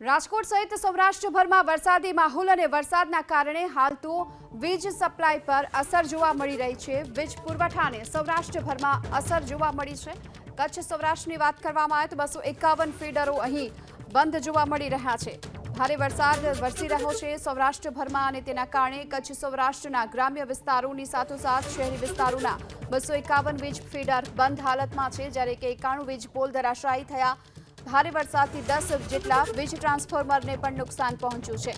રાજકોટ સહિત સૌરાષ્ટ્રભરમાં વરસાદી માહોલ અને વરસાદના કારણે હાલ તો વીજ સપ્લાય પર અસર જોવા મળી રહી છે. વીજ પુરવઠાને સૌરાષ્ટ્રભરમાં અસર જોવા મળી છે. કચ્છ સૌરાષ્ટ્રની વાત કરવામાં આવે તો બસો એકાવન ફીડરો અહીં બંધ જોવા મળી રહ્યા છે. ભારે વરસાદ વરસી રહ્યો છે સૌરાષ્ટ્રભરમાં અને તેના કારણે કચ્છ સૌરાષ્ટ્રના ગ્રામ્ય વિસ્તારોની સાથોસાથ શહેરી વિસ્તારોના બસો એકાવન વીજ ફીડર બંધ હાલતમાં છે. જ્યારે કે એકાણું વીજ પોલ ધરાશાયી થયા ભારે વરસાદથી દસ જેટલા વીજ ટ્રાન્સફોર્મરને પણ નુકસાન પહોંચ્યું છે.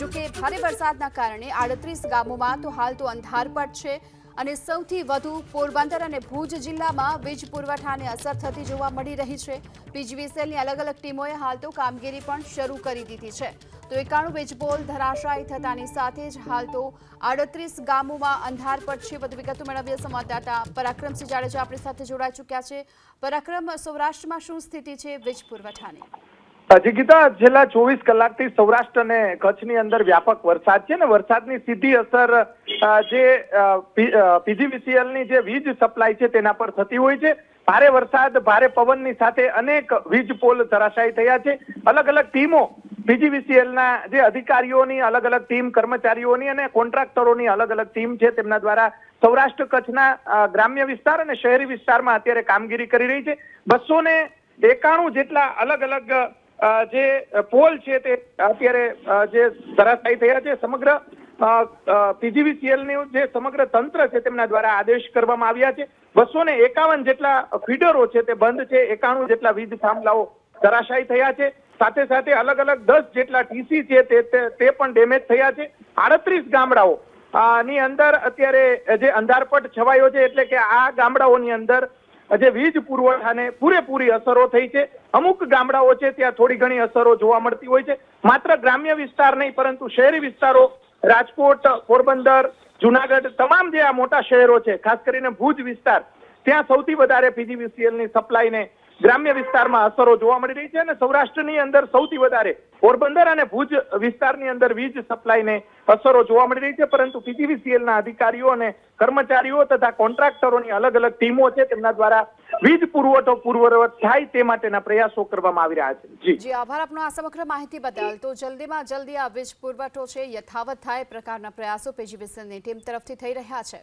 જોકે ભારે વરસાદના કારણે આડત્રીસ ગામોમાં તો હાલ તો અંધારપટ છે અને સૌથી વધુ પોરબંદર અને ભુજ જિલ્લામાં વીજ પુરવઠાને અસર થતી જોવા મળી રહી છે. પીજીવીસીએલની અલગ અલગ ટીમોએ હાલ તો કામગીરી પણ શરૂ કરી દીધી છે. તો એકાણું વીજપોલ ધરાશાયી થતાની સાથે જ હાલ તો આડત્રીસ ગામોમાં અંધારપટ છે. વધુ વિગતો મેળવીએ સંવાદદાતા પરાક્રમસિંહ જાડેજા આપણી સાથે જોડાઈ ચૂક્યા છે. પરાક્રમ, સૌરાષ્ટ્રમાં શું સ્થિતિ છે? વીજ પુરવઠાની. જીગીતા છેલ્લા ચોવીસ કલાકથી સૌરાષ્ટ્ર અને કચ્છની અંદર વ્યાપક વરસાદ છે ને વરસાદની સીધી અસર જે પીજીવીસીએલની જે વીજ સપ્લાય છે તેના પર થતી હોય છે. ભારે વરસાદ, ભારે પવનની સાથે અનેક વીજ પોલ ધરાશાયી થયા છે. અલગ અલગ ટીમો પીજીવીસીએલ ના જે અધિકારીઓની અલગ અલગ ટીમ, કર્મચારીઓની અને કોન્ટ્રાક્ટરોની અલગ અલગ ટીમ છે, તેમના દ્વારા સૌરાષ્ટ્ર કચ્છના ગ્રામ્ય વિસ્તાર અને શહેરી વિસ્તારમાં અત્યારે કામગીરી કરી રહી છે. બસો ને એકાણું જેટલા અલગ અલગ જે પોલ છે તે અત્યારે જે ધરાશાયી થયા છે. સમગ્ર પીજીવીસીએલનું જે સમગ્ર તંત્ર છે તેમના દ્વારા આદેશ કરવામાં આવ્યા છે. બસો ને એકાવન જેટલા ફીડરો છે તે બંધ છે. એકાણું જેટલા વીજ થાંભલાઓ ધરાશાયી થયા છે. સાથે સાથે અલગ અલગ દસ જેટલા ટીસી છે તે તે- પણ ડેમેજ થયા છે. આડત્રીસ ગામડાઓ ની અંદર અત્યારે જે અંધારપટ છવાયો છે એટલે કે આ ગામડાઓની અંદર જે વીજ પુરવઠાને પૂરેપૂરી અસરો થઈ છે. અમુક ગામડાઓ છે ત્યાં થોડી ઘણી અસરો જોવા મળતી હોય છે. માત્ર ગ્રામ્ય વિસ્તાર નહીં, પરંતુ શહેરી વિસ્તારો, રાજકોટ, પોરબંદર, જુનાગઢ, તમામ જે આ મોટા શહેરો છે, ખાસ કરીને ભુજ વિસ્તાર, ત્યાં સૌથી વધારે પીજીવીસીએલની સપ્લાયને ગ્રામ્ય વિસ્તારમાં અસરો જોવા મળી રહી છે અને સૌરાષ્ટ્રની અંદર સૌથી વધારે પોરબંદર અને ભુજ વિસ્તારની અંદર વીજ સપ્લાયને અસરો જોવા મળી રહી છે. પરંતુ પીજીવીસીએલના અધિકારીઓ અને કર્મચારીઓ તથા કોન્ટ્રાક્ટરોની અલગ અલગ ટીમો છે. તેમના દ્વારા વીજ પુરવઠો પૂર્વવત થાય તે માટેના પ્રયાસો કરવામાં આવી રહ્યા છે. જી, આભાર આપનો આ સમગ્ર માહિતી બદલ. તો જલ્દીમાં જલ્દી આ વીજ પુરવઠો છે, યથાવત થાય પ્રકારના પ્રયાસો પીજીવીસીએલની ટીમ તરફથી થઈ રહ્યા છે.